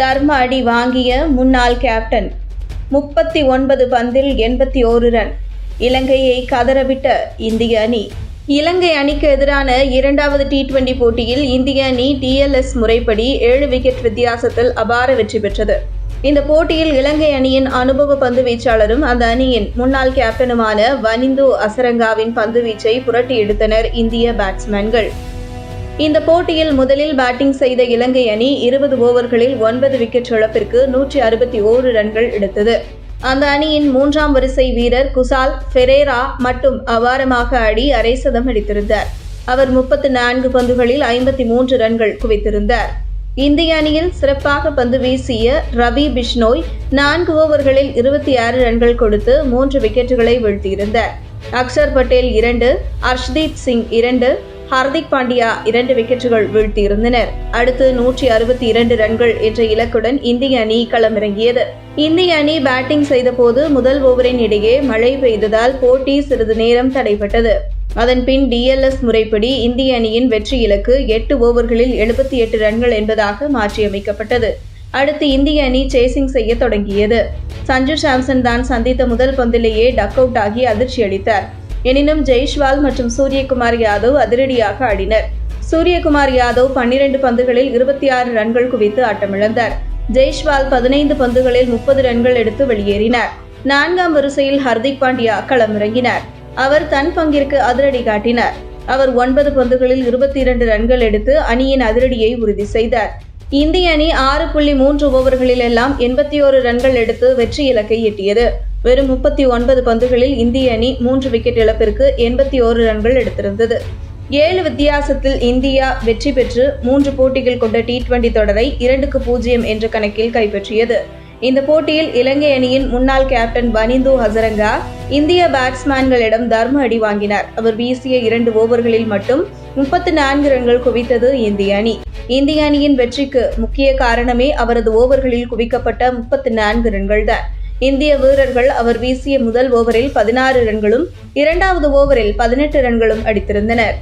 தர்ம அடி வாங்கிய முன்னாள் கேப்டன் முப்பத்தி ஒன்பது பந்தில் எண்பத்தி ஓரு ரன். இலங்கையை கதறவிட்ட இந்திய அணி. இலங்கை அணிக்கு எதிரான இரண்டாவது டி டுவெண்டி போட்டியில் இந்திய அணி டிஎல்எஸ் முறைப்படி ஏழு விக்கெட் வித்தியாசத்தில் அபார வெற்றி பெற்றது. இந்த போட்டியில் இலங்கை அணியின் அனுபவ பந்து வீச்சாளரும் அந்த அணியின் முன்னாள் கேப்டனுமான வனிந்து அசரங்காவின் பந்து வீச்சை புரட்டி எடுத்தனர் இந்திய பேட்ஸ்மேன்கள் இந்த போட்டியில் முதலில் பேட்டிங் செய்த இலங்கை அணி இருபது ஓவர்களில் ஒன்பது விக்கெட் இழப்பிற்கு நூற்றி அறுபத்தி ஓரு ரன்கள் எடுத்தது. அந்த அணியின் மூன்றாம் வரிசை வீரர் குசால் ஃபெரேரா மட்டும் அபாரமாக ஆடி அரை சதம் அடித்திருந்தார். அவர் முப்பத்து நான்கு பந்துகளில் ஐம்பத்தி மூன்று ரன்கள் குவித்திருந்தார். இந்திய அணியில் சிறப்பாக பந்து வீசிய ரவி பிஷ்னோய் நான்கு ஓவர்களில் இருபத்தி ஆறு ரன்கள் கொடுத்து மூன்று விக்கெட்டுகளை வீழ்த்தியிருந்தார். அக்ஷர் பட்டேல் இரண்டு அர்ஷ்தீப் சிங் இரண்டு ஹார்திக் பாண்டியா இரண்டு விக்கெட்டுகள் வீழ்த்தியிருந்தனர். அடுத்து நூற்றி அறுபத்தி இரண்டு ரன்கள் என்ற இலக்குடன் இந்திய அணி களமிறங்கியது. இந்திய அணி பேட்டிங் செய்தபோது முதல் ஓவரின் இடையே மழை பெய்ததால் போட்டி சிறிது நேரம் தடைபட்டது. அதன்பின் டிஎல்எஸ் முறைப்படி இந்திய அணியின் வெற்றி இலக்கு எட்டு ஓவர்களில் எழுபத்தி எட்டு ரன்கள் என்பதாக மாற்றியமைக்கப்பட்டது. அடுத்து இந்திய அணி சேசிங் செய்ய தொடங்கியது. சஞ்சு சாம்சன் தான் சந்தித்த முதல் பந்திலேயே டக் அவுட் ஆகி அதிர்ச்சி அளித்தார் எனினும் ஜெய்ஷ்வால் மற்றும் சூரியகுமார் யாதவ் அதிரடியாக ஆடினர். சூரியகுமார் யாதவ் பன்னிரண்டு பந்துகளில் இருபத்தி ஆறு ரன்கள் குவித்து ஆட்டமிழந்தார். ஜெய்ஷ்வால் பதினைந்து பந்துகளில் முப்பது ரன்கள் எடுத்து வெளியேறினார். நான்காம் வரிசையில் ஹர்திக் பாண்டியா களமிறங்கினார். அவர் தன் பங்கிற்கு அதிரடி காட்டினார். அவர் ஒன்பது பந்துகளில் இருபத்தி இரண்டு ரன்கள் எடுத்து அணியின் அதிரடியை உறுதி செய்தார். இந்திய அணி ஆறு புள்ளி மூன்று ஓவர்களில் எல்லாம் எண்பத்தி ஓரு ரன்கள் எடுத்து வெற்றி இலக்கை எட்டியது. வெறும் முப்பத்தி ஒன்பது பந்துகளில் இந்திய அணி மூன்று விக்கெட் இழப்பிற்கு எண்பத்தி ஓரு ரன்கள் எடுத்திருந்தது. ஏழு வித்தியாசத்தில் இந்தியா வெற்றி பெற்று மூன்று போட்டிகள் கொண்ட டி டுவெண்டி தொடரை இரண்டுக்கு பூஜ்ஜியம் என்ற கணக்கில் கைப்பற்றியது. இந்த போட்டியில் இலங்கை அணியின் முன்னாள் கேப்டன் பனிந்து ஹசரங்கா இந்திய பேட்ஸ்மேன்களிடம் தர்ம அடி வாங்கினார். அவர் வீசிய இரண்டு ஓவர்களில் மட்டும் முப்பத்து நான்கு ரன்கள் குவித்தது இந்திய அணி. இந்திய அணியின் வெற்றிக்கு முக்கிய காரணமே அவரது ஓவர்களில் குவிக்கப்பட்ட முப்பத்து நான்கு ரன்கள் தான் இந்திய வீரர்கள் அவர் வீசிய முதல் ஓவரில் பதினாறு ரன்களும் இரண்டாவது ஓவரில் பதினெட்டு ரன்களும் அடித்திருந்தனர்.